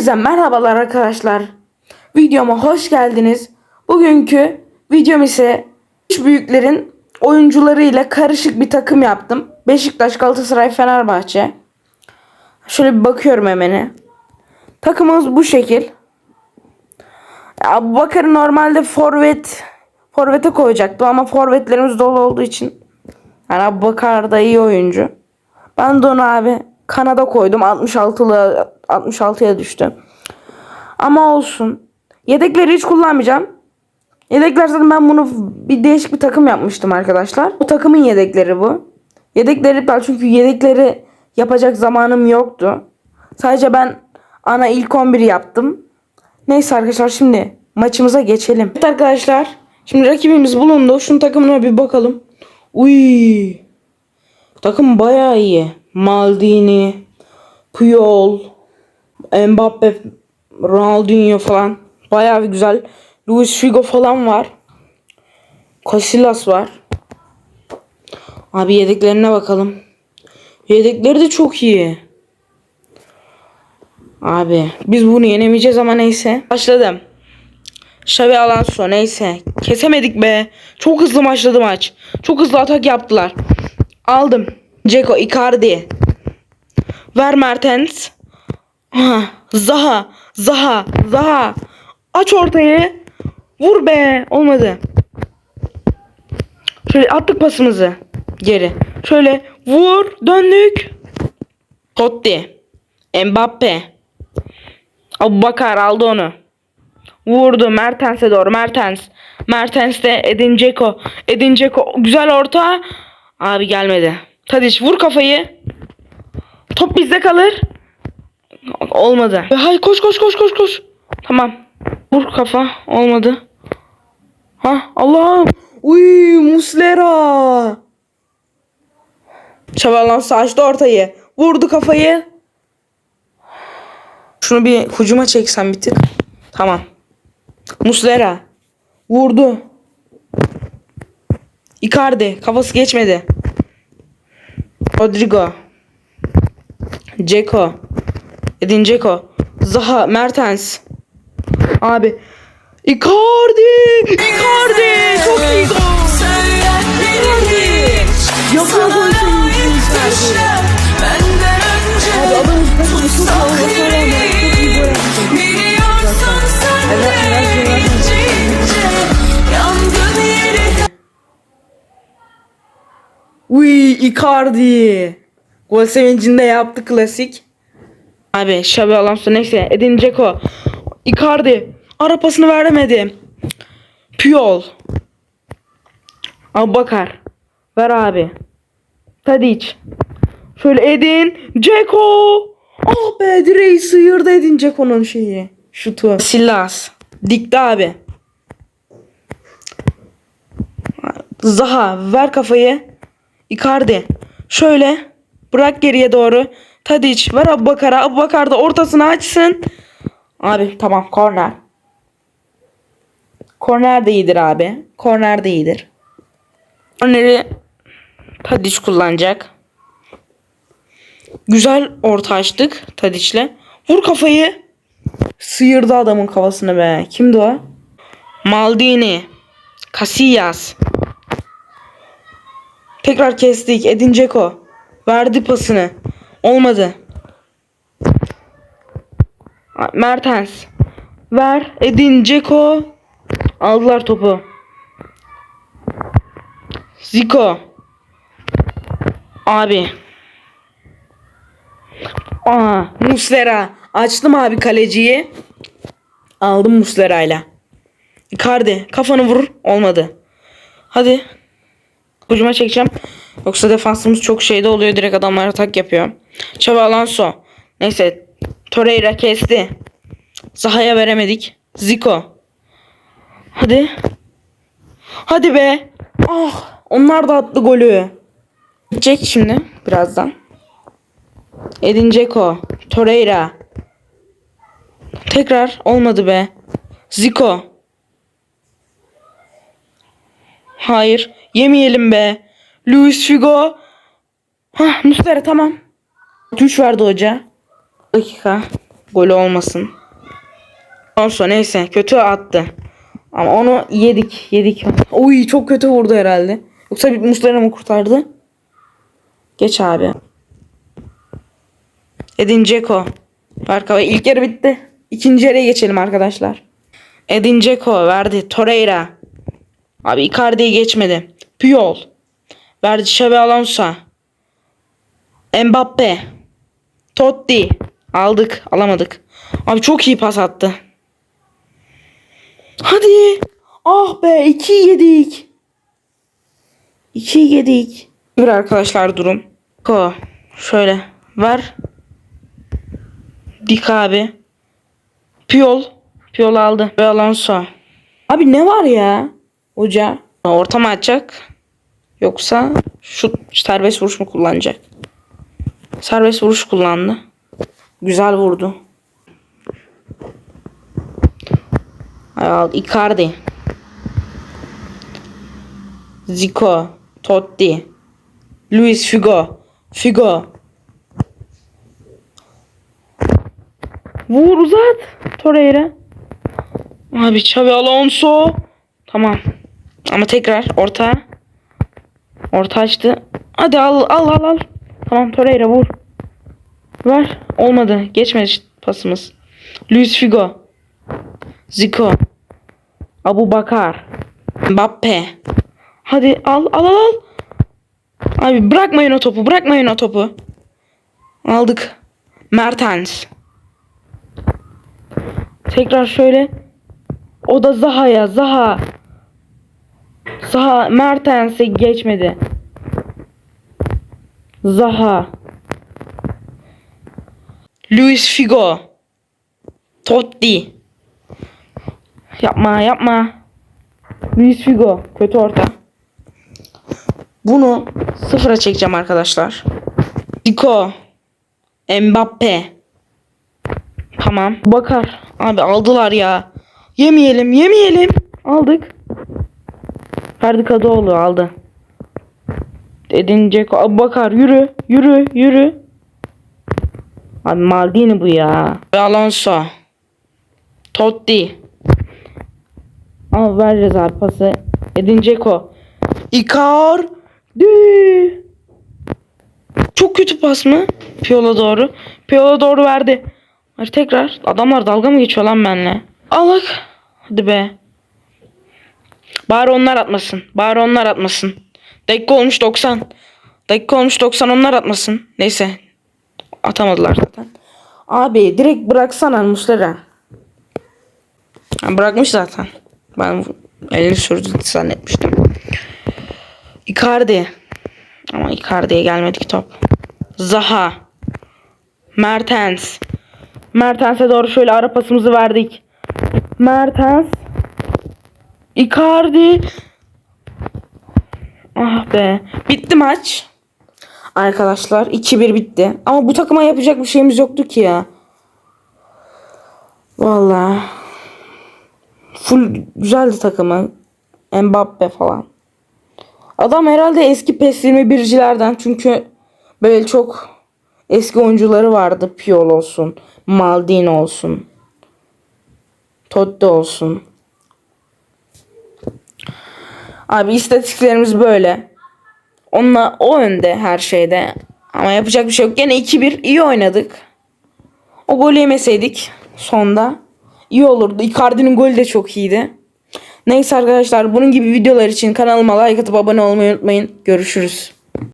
Hepinize merhabalar arkadaşlar. Videoma hoş geldiniz. Bugünkü videom ise üç büyüklerin oyuncularıyla karışık bir takım yaptım. Beşiktaş, Galatasaray, Fenerbahçe. Şöyle bir bakıyorum hemen. Takımımız bu şekil. Abu Bakar'ı normalde forvet forvete koyacaktım ama forvetlerimiz dolu olduğu için yani Abu Bakar da iyi oyuncu. Ben de onu abi Kanada koydum. 66'lı 66'ya düştü. Ama olsun. Yedekleri hiç kullanmayacağım. Yedekler zaten ben bunu bir değişik bir takım yapmıştım arkadaşlar. Bu takımın yedekleri bu. Yedekleri iptal çünkü yedekleri yapacak zamanım yoktu. Sadece ben ana ilk 11 yaptım. Neyse arkadaşlar şimdi maçımıza geçelim. Evet arkadaşlar şimdi rakibimiz bulundu. Şunun takımına bir bakalım. Uy. Takım bayağı iyi. Maldini, Puyol, Mbappe, Ronaldinho falan. Bayağı bir güzel. Luis Figo falan var. Casillas var. Abi yedeklerine bakalım. Yedekleri de çok iyi. Abi biz bunu yenemeyeceğiz ama neyse. Başladım. Xavi Alonso neyse. Kesemedik be. Çok hızlı başladı maç. Çok hızlı atak yaptılar. Aldım. Ceko Icardi. Ver Mertens. Ha, Zaha. Zaha. Zaha. Aç ortayı. Vur be. Olmadı. Şöyle attık pasımızı. Geri. Şöyle vur. Döndük. Totti. Mbappe. Abubakar aldı onu. Vurdu Mertens'e doğru. Mertens. Mertens de Edin Dzeko. Edin Dzeko. Güzel orta. Abi gelmedi. Tadiç vur kafayı. Top bizde kalır. Olmadı. Hay koş koş koş koş koş. Tamam. Vur kafa. Olmadı. Ha Allah'ım. Uy Muslera. Çabalan açtı ortayı. Vurdu kafayı. Şunu bir hucuma çeksem bir tık. Tamam. Muslera. Vurdu. Icardi. Kafası geçmedi. Rodrigo. Ceko. Edin Ceko. Zaha. Mertens. Abi. Icardi. Icardi. Çok iyi gol. Yapıyor Abi Uy Icardi. Gol sevincinde yaptı klasik. Abi Xabi Alonso neyse Edin Dzeko. Icardi. Ara pasını veremedi. Puyol. Abu Bakar. Ver abi. Tadic. Şöyle Edin. Dzeko. Ah be direği sıyırdı Edin Dzeko'nun şeyi. Şutu. Silas. Dikti abi. Zaha ver kafayı. Icardi. Şöyle. Bırak geriye doğru. Tadic ver Abubakar'a. Abubakar da ortasını açsın. Abi tamam korner. Korner de iyidir abi. Korner de iyidir. Korneri Tadic kullanacak. Güzel orta açtık Tadic'le. Vur kafayı. Sıyırdı adamın kafasını be. Kimdi o? Maldini. Casillas. Tekrar kestik. Edin Dzeko. Verdi pasını. Olmadı. Mertens. Ver. Edin Dzeko. Aldılar topu. Zico. Abi. Aa, Muslera. Açtım abi kaleciyi. Aldım Muslera'yla. Icardi. Kafanı vur. Olmadı. Hadi. Ucuma çekeceğim. Yoksa defansımız çok şeyde oluyor. Direkt adamlar atak yapıyor. Xabi Alonso. Neyse. Torreira kesti. Zaha'ya veremedik. Zico. Hadi. Hadi be. Ah. Onlar da attı golü. Gidecek şimdi birazdan. Edin Dzeko. Torreira. Tekrar olmadı be. Zico. Hayır. Yemeyelim be. Luis Figo. Hah Muslera tamam. 3 verdi hoca. Dakika. Golü olmasın. Ondan neyse kötü attı. Ama onu yedik yedik. Oy çok kötü vurdu herhalde. Yoksa bir Muslera mı kurtardı? Geç abi. Edin Dzeko. Farka ilk yarı bitti. İkinci yarıya geçelim arkadaşlar. Edin Dzeko verdi. Torreira. Abi Icardi'yi geçmedi. Puyol. Verdi Xabi Alonso. Mbappe. Totti. Aldık. Alamadık. Abi çok iyi pas attı. Hadi. Ah be 2 yedik. 2 yedik. Bir arkadaşlar durum. Ko. Şöyle. Ver. Dik abi. Piyol. Piyol aldı. Ve Alonso. Abi ne var ya? Hoca. Orta mı açacak? Yoksa şu serbest vuruş mu kullanacak? Serbest vuruş kullandı. Güzel vurdu. Al Icardi. Zico. Totti. Luis Figo. Figo. Vur uzat. Torreira. Abi Xabi Alonso. Tamam. Ama tekrar orta. Orta açtı. Hadi al al al al. Tamam Torreira vur. Ver. Olmadı. Geçmedi pasımız. Luis Figo. Zico. Abu Bakar. Mbappe. Hadi al al al al. Abi bırakmayın o topu. Bırakmayın o topu. Aldık. Mertens. Tekrar şöyle. O da. Zaha. Zaha Mertens'e geçmedi. Zaha. Luis Figo. Totti. Yapma yapma. Luis Figo. Kötü orta. Bunu sıfıra çekeceğim arkadaşlar. Zico. Mbappe. Tamam. Bakar. Abi aldılar ya. Yemeyelim yemeyelim. Aldık. Ferdi Kadıoğlu aldı. Edin Dzeko. Abi Bakar yürü. Yürü. Yürü. Abi Maldini bu ya. Alonso. Totti. Ama vereceğiz abi pası. Edin Dzeko. Icardi. Çok kötü pas mı? Piola doğru. Piola doğru verdi. Hadi tekrar. Adamlar dalga mı geçiyor lan benimle? Alak. Hadi be. Bari onlar atmasın. Bari onlar atmasın. Dakika olmuş 90. Dakika olmuş 90 onlar atmasın. Neyse. Atamadılar zaten. Abi direkt bıraksana Muslera. Bırakmış zaten. Ben elini sürdü zannetmiştim. Icardi. Ama Icardi'ye gelmedik top. Zaha. Mertens. Mertens'e doğru şöyle ara pasımızı verdik. Mertens. Icardi. Ah be. Bitti maç. Arkadaşlar 2-1 bitti. Ama bu takıma yapacak bir şeyimiz yoktu ki ya. Vallahi. Full güzeldi takımı. Mbappe falan. Adam herhalde eski PES 21'cilerden çünkü böyle çok eski oyuncuları vardı. Piyol olsun, Maldini olsun, Totti olsun. Abi istatistiklerimiz böyle. Onunla o önde her şeyde. Ama yapacak bir şey yok. Gene 2-1 iyi oynadık. O golü yemeseydik sonda iyi olurdu. Icardi'nin golü de çok iyiydi. Neyse arkadaşlar bunun gibi videolar için kanalıma like atıp abone olmayı unutmayın. Görüşürüz.